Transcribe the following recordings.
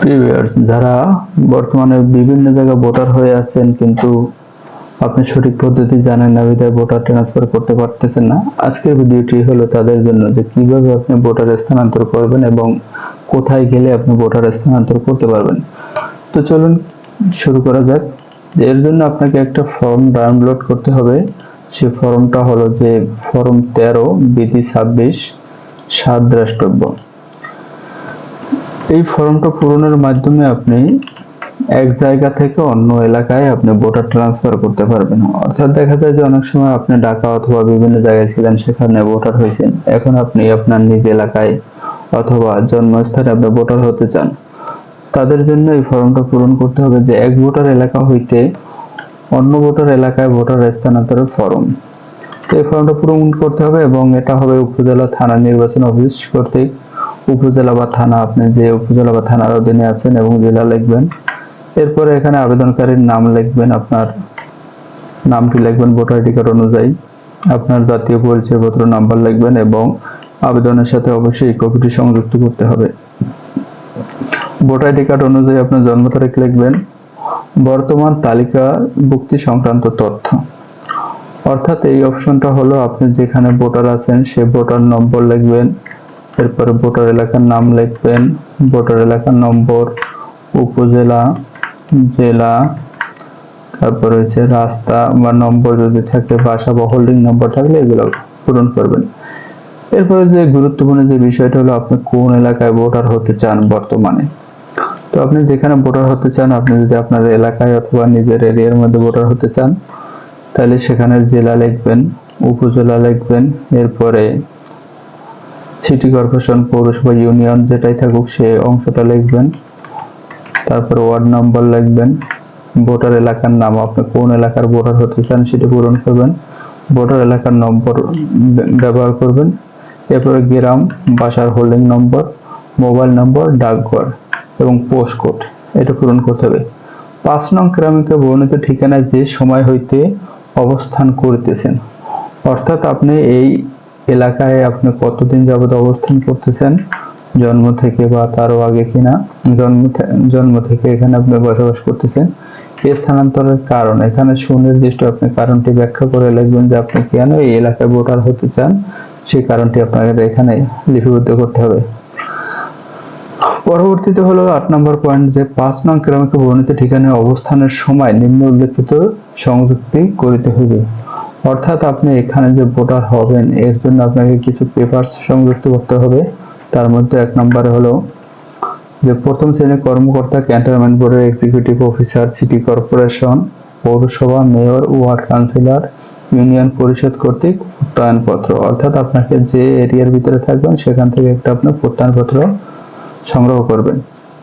প্রিভিয়ার্স যারা বর্তমানে বিভিন্ন জায়গায় ভোটার হয়ে আছেন, কিন্তু আপনি সঠিক পদ্ধতি জানেন না বিধায় ভোটার ট্রান্সফার করতে পারতেছেন না। আজকের ভিডিওটি হলো তাদের জন্য যে কীভাবে আপনি ভোটার স্থানান্তর করবেন এবং কোথায় গেলে আপনি ভোটার স্থানান্তর করতে পারবেন। তো চলুন শুরু করা যাক। এর জন্য আপনাকে একটা ফর্ম ডাউনলোড করতে হবে। সে ফর্মটা হলো যে ফর্ম তেরো, বিধি ছাব্বিশ, সাত দ্রষ্টব্য। এই ফর্মটা পূরণের মাধ্যমে আপনি এক জায়গা থেকে অন্য এলাকায় আপনি ভোটার ট্রান্সফার করতে পারবেন। অর্থাৎ দেখা যায় যে অনেক সময় আপনি ঢাকা অথবা বিভিন্ন জায়গায় ছিলেন, সেখানে ভোটার হয়েছেন। এখন আপনি আপনার নিজ এলাকায় অথবা জন্মস্থানে আপনি ভোটার হতে চান। তাদের জন্য এই ফর্মটা পূরণ করতে হবে যে এক ভোটার এলাকা হইতে অন্য ভোটার এলাকায় ভোটার স্থানান্তরের ফর্ম। এই ফর্মটা পূরণ করতে হবে এবং এটা হবে উপজেলা থানা নির্বাচন অফিস কর্তৃক। উপজেলা বা থানা, আপনি যে উপজেলা বা থানার অধীনে আছেন এবং জেলা লিখবেন। এরপরে এখানে আবেদনকারীর নাম লিখবেন, আপনার নামটি লিখবেন ভোটার আইডি কার্ড অনুযায়ী। আপনার জাতীয় পরিচয়পত্র, নাম্বার লিখবেন এবং আবেদনের সাথে অবশ্যই কপিটি সংযুক্ত করতে হবে। ভোটার আইডি কার্ড অনুযায়ী আপনার জন্ম তারিখ লিখবেন। বর্তমান তালিকাভুক্তি সংক্রান্ত তথ্য। অর্থাৎ এই অপশনটা হলো আপনি যেখানে ভোটার আছেন, সে ভোটার নম্বর লিখবেন। এরপরে ভোটার এলাকার নাম লিখবেন, ভোটার এলাকার নম্বর, উপজেলা, জেলা, তারপর হচ্ছে রাস্তা বা নম্বর যদি থাকে বাসা বা হোল্ডিং নম্বর থাকলে এগুলো পূরণ করবেন। এরপরে যে গুরুত্বপূর্ণ যে বিষয়টা হলো, আপনি কোন এলাকায় ভোটার হতে চান বর্তমানে? তো আপনি যেখানে ভোটার হতে চান, আপনি যদি আপনার এলাকায় অথবা নিজের এরিয়ার মধ্যে ভোটার হতে চান, তাহলে সেখানে জেলা লিখবেন, উপজেলা লিখবেন, এরপরে সিটি কর্পোরেশন পৌরসভা ইউনিয়ন যেটাই থাকুক, সে অংশটা লিখবেন। তারপর ওয়ার্ড নম্বর লিখবেন। ভোটার এলাকার নাম, আপনি কোন এলাকার ভোটার হতে চান সেটা পূরণ করবেন। ভোটার এলাকার নম্বর ব্যবহার করবেন। এরপরে গ্রাম, বাসার হোল্ডিং নম্বর মোবাইল নম্বর ডাকঘর এবং পোস্ট কোড এটা পূরণ করতে হবে। পাঁচ নং ক্রমিকে বর্ণিত ঠিকানায় যে সময় হইতে অবস্থান করতেছেন। অর্থাৎ আপনি এই এলাকায় আপনি কতদিন যাবত অবস্থান করতেছেন? জন্ম থেকে বা তারও আগে কিনা? জন্ম জন্ম থেকে এখানে আপনি বসবাস করতেছেন। এই স্থানান্তরের কারণ, এখানে সুনির্দিষ্ট আপনি কারণটি ব্যাখ্যা করে লিখবেন যে আপনি কেন এই এলাকায় ভোটার হতে চান। সেই কারণটি আপনাকে এখানে লিপিবদ্ধ করতে হবে। পরবর্তীতে হলো আট নম্বর পয়েন্ট যে পাঁচ নং ক্রমিক বর্ণিত ঠিকানায় অবস্থানের সময় নিম্ন উল্লেখিত সংযুক্তি করিতে হইবে। অর্থাৎ আপনি এখানে যে ভোটার হবেন, এর জন্য আপনাকে কিছু পেপারস সংযুক্ত করতে হবে। তার মধ্যে এক নম্বরে হলো যে প্রথম শ্রেণির কর্মকর্তা, ক্যান্টনমেন্ট বোর্ডের এক্সিকিউটিভ অফিসার সিটি কর্পোরেশন পৌরসভা মেয়র ওয়ার্ড কাউন্সিলর ইউনিয়ন পরিষদ কর্তৃক প্রত্যয়নপত্র। অর্থাৎ আপনাকে যে এরিয়ার ভিতরে থাকবেন, সেখান থেকে একটা আপনার প্রত্যয়নপত্র সংগ্রহ করবেন।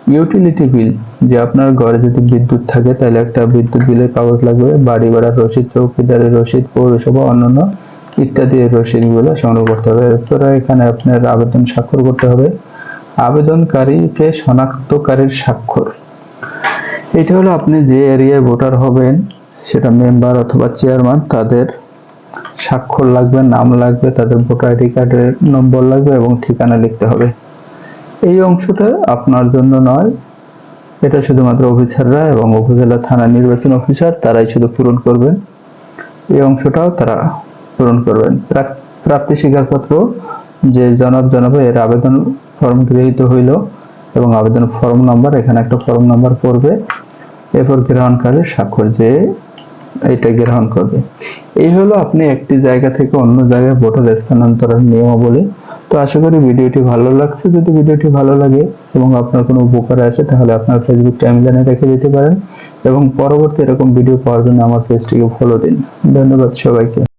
ইউটিলিটি বিল যে আপনার ঘরে যদি বিদ্যুৎ থাকে, তাহলে একটা বিদ্যুৎ বিলের কাগজ লাগবে। বাড়ি ভাড়ার রসিদ, চৌকিদারের রসিদ, পৌরসভা, অন্যান্য ইত্যাদি রসিদগুলো সংগ্রহ করতে হবে। এরপরে এখানে আপনার আবেদন স্বাক্ষর করতে হবে। আবেদনকারীকে শনাক্তকারীর স্বাক্ষর। এটা হলো আপনি যে এরিয়ায় ভোটার হবেন, সেটা মেম্বার অথবা চেয়ারম্যান তাদের স্বাক্ষর লাগবে, নাম লাগবে, তাদের ভোটার আইডি কার্ডের নম্বর লাগবে এবং ঠিকানা লিখতে হবে। এই অংশটা আপনার জন্য নয়। এটা শুধুমাত্র অফিসাররা এবং উপজেলা থানা নির্বাচন অফিসার তারাই শুধু পূরণ করবেন। এই অংশটাও তারা পূরণ করবেন। প্রাপ্তি স্বীকারপত্র যে জনাব জনাবে, এর আবেদন ফর্ম গৃহীত হইল এবং আবেদন ফর্ম নাম্বার, এখানে একটা ফর্ম নাম্বার পড়বে। এরপর গ্রহণকারীর স্বাক্ষর যে এটা গ্রহণ করবে। এই হলো আপনি একটি জায়গা থেকে অন্য জায়গায় ভোটার স্থানান্তরের নিয়মাবলী। তো আশা করি ভিডিওটি ভালো লাগছে। যদি ভিডিওটি ভালো লাগে এবং আপনার কোনো উপকারে আসে, তাহলে আপনার ফেসবুক টাইমলাইনে রেখে দিতে পারেন এবং পরবর্তী এরকম ভিডিও পাওয়ার জন্য আমার পেজটিকে ফলো দিন। ধন্যবাদ সবাইকে।